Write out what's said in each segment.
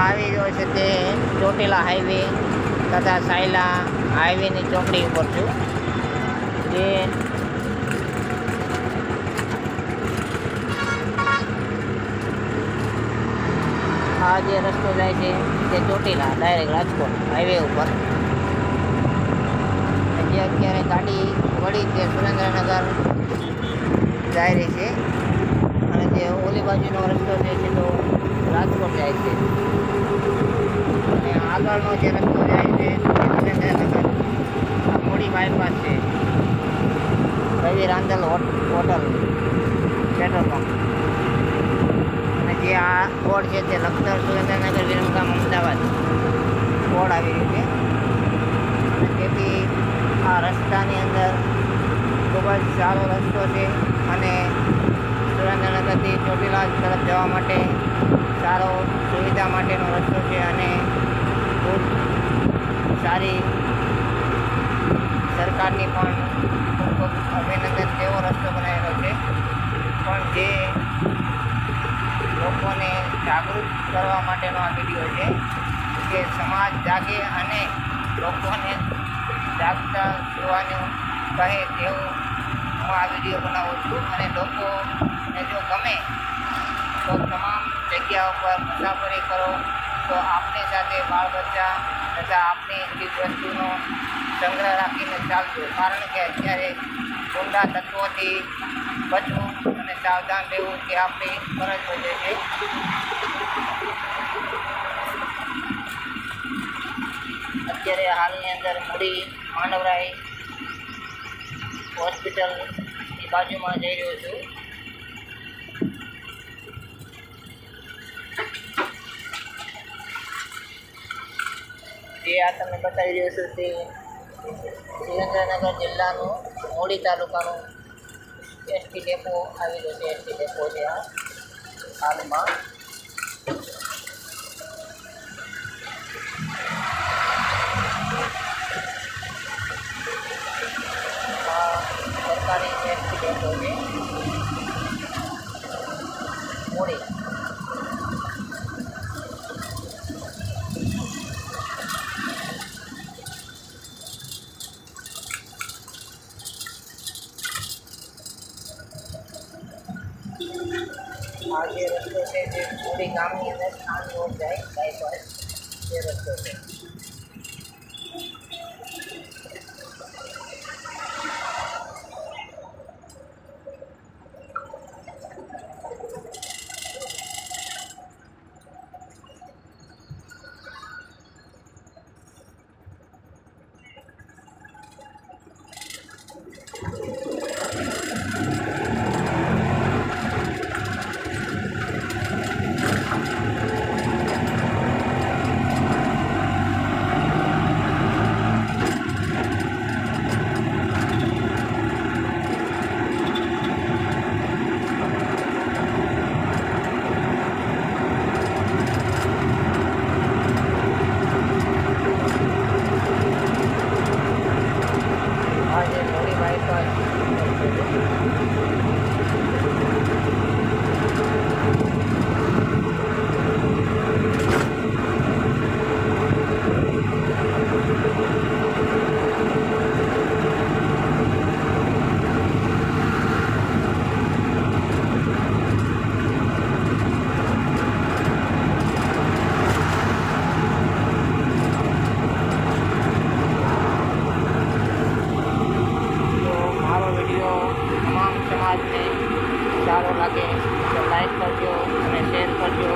આવી રહ્યો છે તે ચોટીલા હાઈવે, તથા સાયલા હાઈવેની ચોકડી ઉપર છું. જે આ જે રસ્તો જાય છે તે ચોટીલા, ડાયરેક્ટ રાજકોટ હાઈવે ઉપર. જે અત્યારે ગાડી વળી તે સુરેન્દ્રનગર જાય રહી છે. અને જે ઓલી બાજુનો રસ્તો છે સીધો રાજકોટ જાય છે. અને આગળનો જે રસ્તો જાય છે સુરેન્દ્રનગર મોડી બાયપાસ છે. રવિ હોટ- હોટલ પેટ્રોલ પંપ અને જે આ બોર્ડ છે તે લખતર સુરેન્દ્રનગર વિરમગામ અમદાવાદ બોર્ડ આવી રહ્યું છે. અને તેથી આ રસ્તાની અંદર ખૂબ જ સારો રસ્તો છે અને સુરેન્દ્રનગરથી ચોટીલા તરફ જવા માટે સારો સુવિધા માટેનો રસ્તો છે અને ખૂબ સારી સરકારની પણ અભિનંદન તેવો રસ્તો બનાવેલો છે. પણ જે લોકોને જાગૃત કરવા માટેનો આ વીડિયો છે કે સમાજ જાગે અને લોકોને જાગતા જોવાનું કહે તેવું હું આ વીડિયો બનાવું છું અને લોકોને જો ગમે તો તમામ જગ્યા ઉપર મુસાફરી કરો. તો આપની સાથે બાળ બચ્ચા તથા આપની ચીજ વસ્તુનો સંગ્રહ રાખીને ચાલજો. કારણ કે અત્યારે ગુંડા તત્વોથી બચવું અને સાવધાન રહેવું તે આપણી ફરજ બને છે. અત્યારે હાલની અંદર મૂડી માંડવરાય હોસ્પિટલની બાજુમાં જઈ રહ્યો છું. જે આ તમને બતાવી રહ્યો છું તે સુરેન્દ્રનગર જિલ્લાનું મોડી તાલુકાનું એસટી ડેપો આવેલો છે. એસટી ડેપો છે આ હાલમાં. સરકારી એસટી ડેપો છે. મૂડી. આ જે રસ્તો છે તે મૂડી ગામની અંદર સ્થાન રોડ જાય બાયપાસ તે રસ્તો છે આ જે મૂડી બાયપાસ તો મારો વીડિયો તમામ સમાજને સારો લાગે, તો લાઈક કરજો અને શેર કરજો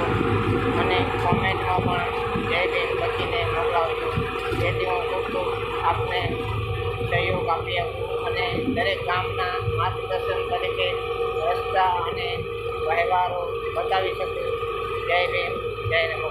અને કોમેન્ટમાં પણ જય ભીમ લખીને મોકલાવજો. જેથી હું ખૂબ ખૂબ આપને સહયોગ આપી શકું અને દરેક ગામના માર્ગદર્શન તરીકે રસ્તા અને વ્યવહારો બતાવી શકું. જય ભીમ, જય નમો